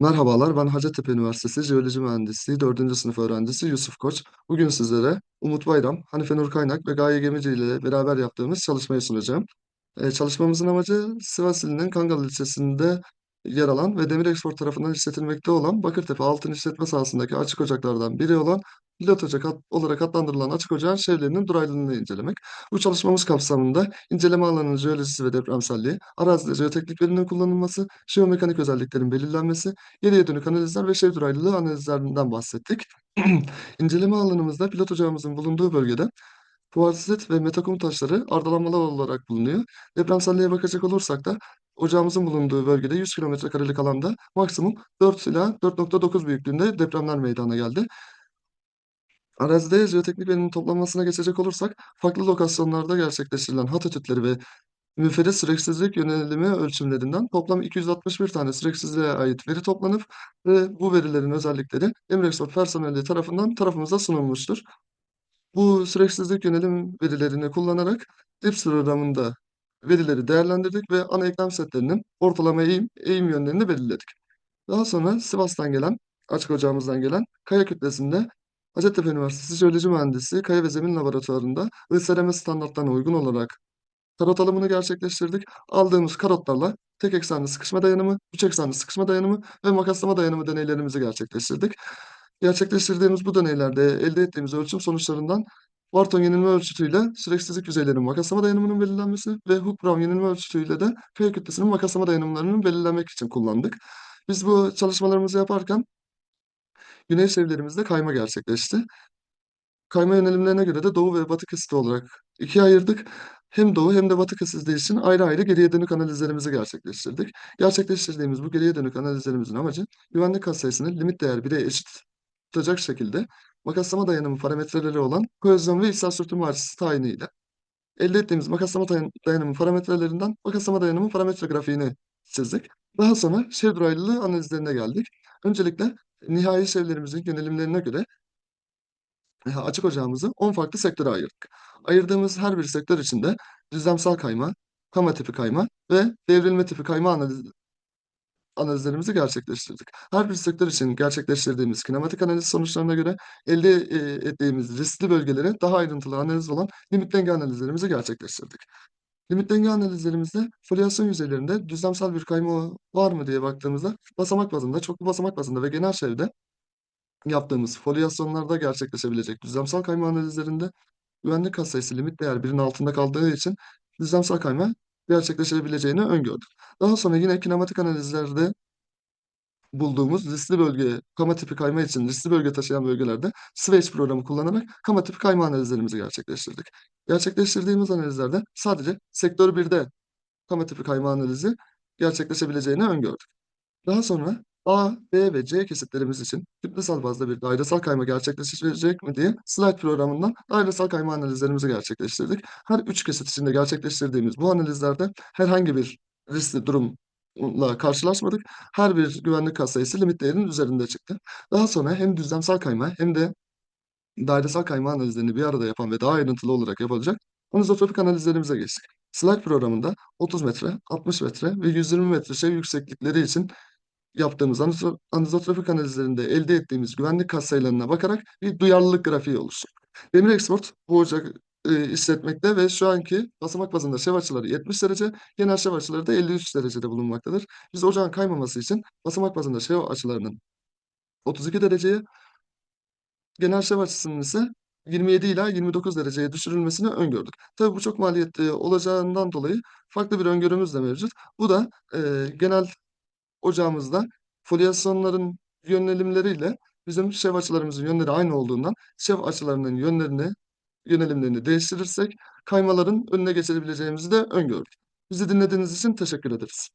Merhabalar, ben Hacettepe Üniversitesi Jeoloji Mühendisliği 4. sınıf öğrencisi Yusuf Koç. Bugün sizlere Umut Bayram, Hanife Nur Kaynak ve Gaye Gemici ile beraber yaptığımız çalışmayı sunacağım. Ee, çalışmamızın amacı Sivas ilinin Kangal ilçesinde yer alan ve Demir Export tarafından işletilmekte olan Bakırtepe Altın İşletme sahasındaki açık ocaklardan biri olan pilot ocak ad- olarak adlandırılan açık ocağın şevlerinin duraylılığını incelemek. Bu çalışmamız kapsamında inceleme alanının jeolojisi ve depremselliği, arazide jeoteknik verinin kullanılması, jeomekanik özelliklerin belirlenmesi, geriye dönük analizler ve şev duraylılığı analizlerinden bahsettik. İnceleme alanımızda pilot ocağımızın bulunduğu bölgede Kuartsit ve metakum taşları ardalanmalar olarak bulunuyor. Depremselliğe bakacak olursak da ocağımızın bulunduğu bölgede 100 kilometre karelik alanda maksimum 4 ila 4.9 büyüklüğünde depremler meydana geldi. Arazide jeoteknik verinin toplanmasına geçecek olursak farklı lokasyonlarda gerçekleştirilen hat etütleri ve müferit süreksizlik yönelimi ölçümlerinden toplam 261 tane süreksizliğe ait veri toplanıp ve bu verilerin özellikleri Emrexport personeli tarafından tarafımıza sunulmuştur. Bu süreksizlik yönelim verilerini kullanarak DIPS programında verileri değerlendirdik ve ana eklem setlerinin ortalama eğim, eğim yönlerini belirledik. Daha sonra Sivas'tan gelen, açık ocağımızdan gelen kaya kütlesinde Hacettepe Üniversitesi Jeoloji Mühendisi Kaya ve Zemin Laboratuvarı'nda ISRM standartlarına uygun olarak karot alımını gerçekleştirdik. Aldığımız karotlarla tek eksenli sıkışma dayanımı, üç eksenli sıkışma dayanımı ve makaslama dayanımı deneylerimizi gerçekleştirdik. Gerçekleştirdiğimiz bu deneylerde elde ettiğimiz ölçüm sonuçlarından Wharton yenilme ölçütüyle süreksizlik yüzeylerinin makaslama dayanımının belirlenmesi ve Hooke-Brown yenilme ölçütüyle de kaya kütlesinin makaslama dayanımlarının belirlenmek için kullandık. Biz bu çalışmalarımızı yaparken güney şevlerimizde kayma gerçekleşti. Kayma yönelimlerine göre de doğu ve batı kesiti olarak ikiye ayırdık. Hem doğu hem de batı kesitleri için ayrı ayrı geriye dönük analizlerimizi gerçekleştirdik. Gerçekleştirdiğimiz bu geriye dönük analizlerimizin amacı güvenlik katsayısını limit değer 1'e eşit tutacak şekilde makaslama dayanımı parametreleri olan kohezyon ve içsel sürtünme açısı tayiniyle elde ettiğimiz makaslama dayan- dayanımı parametrelerinden makaslama dayanımı parametre grafiğini çizdik. Daha sonra şev duraylılığı analizlerine geldik. Öncelikle nihai şevlerimizin yönelimlerine göre açık ocağımızı 10 farklı sektöre ayırdık. Ayırdığımız her bir sektör içinde düzlemsel kayma, kama tipi kayma ve devrilme tipi kayma analiz, analizlerimizi gerçekleştirdik. Her bir sektör için gerçekleştirdiğimiz kinematik analiz sonuçlarına göre elde e, ettiğimiz riskli bölgelere daha ayrıntılı analiz olan limit denge analizlerimizi gerçekleştirdik. Limit denge analizlerimizde folyasyon yüzeylerinde düzlemsel bir kayma var mı diye baktığımızda basamak bazında, çoklu basamak bazında ve genel çevrede yaptığımız folyasyonlarda gerçekleşebilecek düzlemsel kayma analizlerinde güvenlik katsayısı limit değer 1'in altında kaldığı için düzlemsel kayma gerçekleşebileceğini öngördük. Daha sonra yine kinematik analizlerde bulduğumuz riskli bölge, kama tipi kayma için riskli bölge taşıyan bölgelerde Swatch programı kullanarak kama tipi kayma analizlerimizi gerçekleştirdik. Gerçekleştirdiğimiz analizlerde sadece sektör 1'de kama tipi kayma analizi gerçekleşebileceğini öngördük. Daha sonra A, B ve C kesitlerimiz için kütlesel bazda bir dairesel kayma gerçekleşecek mi diye slide programından dairesel kayma analizlerimizi gerçekleştirdik. Her üç kesit içinde gerçekleştirdiğimiz bu analizlerde herhangi bir riskli durumla karşılaşmadık. Her bir güvenlik katsayısı limit değerinin üzerinde çıktı. Daha sonra hem düzlemsel kayma hem de dairesel kayma analizlerini bir arada yapan ve daha ayrıntılı olarak yapılacak anizotropik analizlerimize geçtik. Slide programında 30 metre, 60 metre ve 120 metre şey yükseklikleri için yaptığımız anizo- anizotrofik analizlerinde elde ettiğimiz güvenlik katsayılarına bakarak bir duyarlılık grafiği oluşturduk. Demir Export bu ocak e, ve şu anki basamak bazında şev açıları 70 derece, genel şev açıları da 53 derecede bulunmaktadır. Biz ocağın kaymaması için basamak bazında şev açılarının 32 dereceye, genel şev açısının ise 27 ila 29 dereceye düşürülmesini öngördük. Tabii bu çok maliyetli olacağından dolayı farklı bir öngörümüz de mevcut. Bu da e, genel ocağımızda folyasyonların yönelimleriyle bizim şev açılarımızın yönleri aynı olduğundan şev açılarının yönlerini, yönelimlerini değiştirirsek kaymaların önüne geçebileceğimizi de öngördük. Bizi dinlediğiniz için teşekkür ederiz.